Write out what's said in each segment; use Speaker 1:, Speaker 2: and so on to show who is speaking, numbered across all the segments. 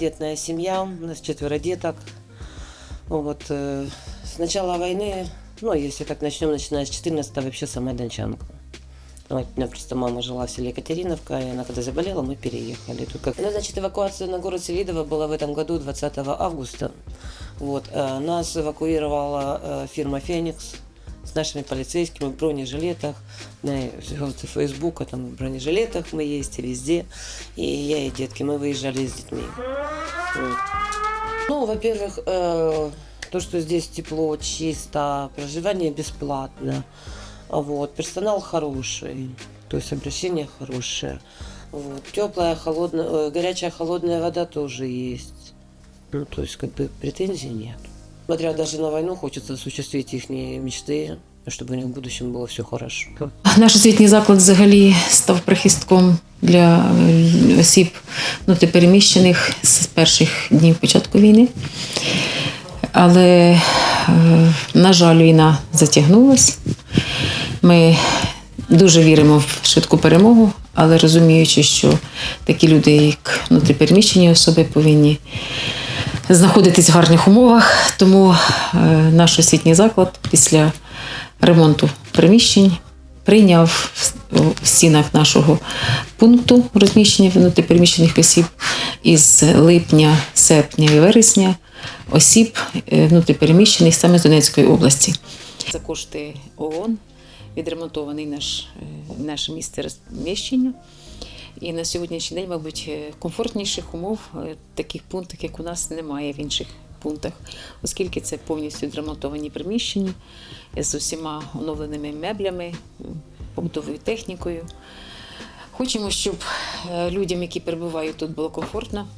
Speaker 1: многодетная семья, у нас четверо деток. Вот, э, с начала войны, ну, если так начнем, начиная с 14 вообще сама дончанка. Вот, у меня просто мама жила в селе Екатериновка, и она когда заболела, мы переехали. Тут как... Ну, значит, эвакуация на город Селидово была в этом году 20 августа. Вот, э, нас эвакуировала э, фирма «Феникс» с нашими полицейскими в бронежилетах, на Фейсбука, там в бронежилетах мы есть и везде. И я и детки, мы выезжали с детьми. Вот. Ну, во-первых, э, то, что здесь тепло, чисто, проживание бесплатно. А Вот, персонал хороший, то есть обращение хорошее. Вот, теплая, холодная, э, горячая, холодная вода тоже есть. Ну, то есть, как бы претензий нет. Смотря даже на войну, хочется осуществить их мечты, чтобы у них в будущем было все хорошо.
Speaker 2: Наш освітній заклад взагалі став прихистком для е, осіб внутріпереміщених з перших днів початку війни. Але, е, на жаль, війна затягнулась. Ми дуже віримо в швидку перемогу, але розуміючи, що такі люди, як внутріпереміщені особи, повинні знаходитись в гарних умовах. Тому е, наш освітній заклад після ремонту приміщень прийняв в- стінах нашого пункту розміщення внутріпереміщених осіб із липня, серпня і вересня осіб е, внутріпереміщених саме з Донецької області. За кошти ООН відремонтований наш, е, наше місце розміщення. І на сьогоднішній день, мабуть, е, комфортніших умов таких пунктах, як у нас, немає в інших пунктах, оскільки це повністю відремонтовані приміщення з усіма оновленими меблями, побутовою технікою. Хочемо, щоб е, людям, які перебувають тут, було комфортно,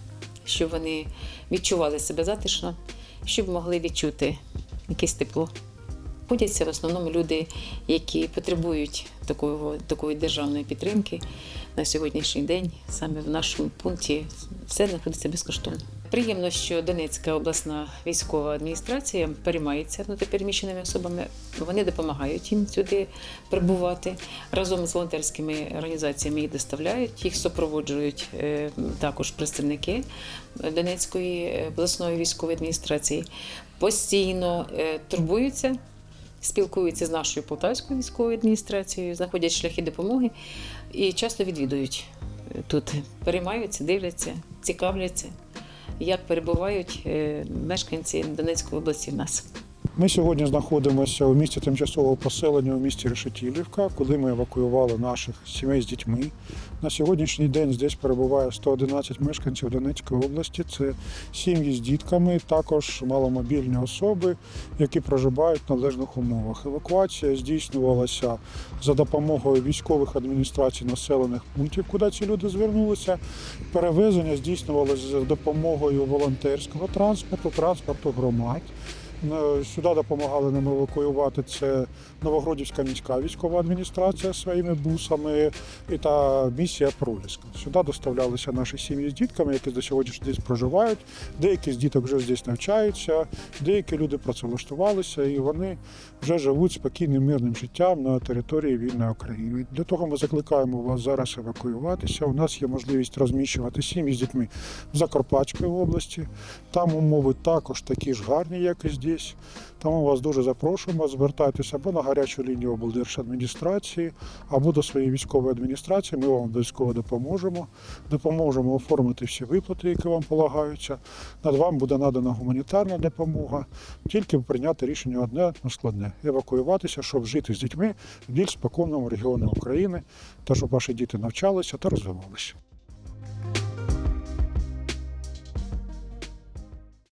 Speaker 2: щоб вони відчували себе затишно, щоб могли відчути якесь тепло. Ходяться в основному люди, які потребують такого, такої державної підтримки на сьогоднішній день. Саме в нашому пункті все знаходиться безкоштовно. Приємно, що Донецька обласна військова адміністрація переймається внутріпереміщеними особами. Вони допомагають їм сюди прибувати. Разом з волонтерськими організаціями їх доставляють, їх супроводжують е, також представники Донецької обласної військової адміністрації. Постійно е, турбуються спілкуються з нашою полтавською військовою адміністрацією, знаходять шляхи допомоги і часто відвідують тут, переймаються, дивляться, цікавляться, як перебувають е, мешканці Донецької області в нас.
Speaker 3: Ми сьогодні знаходимося у місті тимчасового поселення у місті Решетілівка, куди ми евакуювали наших сімей з дітьми. На сьогоднішній день здесь перебуває 111 мешканців Донецької області. Це сім'ї з дітками, також маломобільні особи, які проживають в належних умовах. Евакуація здійснювалася за допомогою військових адміністрацій населених пунктів, куди ці люди звернулися. Перевезення здійснювалося за допомогою волонтерського транспорту, транспорту громад. Е, Сюди допомагали нам евакуювати це Новогродівська міська військова адміністрація своїми бусами і та місія Проліска. Сюди доставлялися наші сім'ї з дітками, які до сьогоднішнього дня проживають. Деякі з діток вже здесь навчаються, деякі люди працевлаштувалися і вони вже живуть спокійним мирним життям на території вільної України. Для того ми закликаємо вас зараз евакуюватися. У нас є можливість розміщувати сім'ї з дітьми в Закарпатській області. Там умови також такі ж гарні, як і здесь. Тому вас дуже запрошуємо. Звертайтеся або на гарячу лінію облдержадміністрації, або до своєї військової адміністрації. Ми вам обов'язково допоможемо. Допоможемо оформити всі виплати, які вам полагаються. Над вам буде надана гуманітарна допомога. Тільки прийняти рішення одне складне евакуюватися, щоб жити з дітьми в більш спокійному регіоні України та щоб ваші діти навчалися та розвивалися.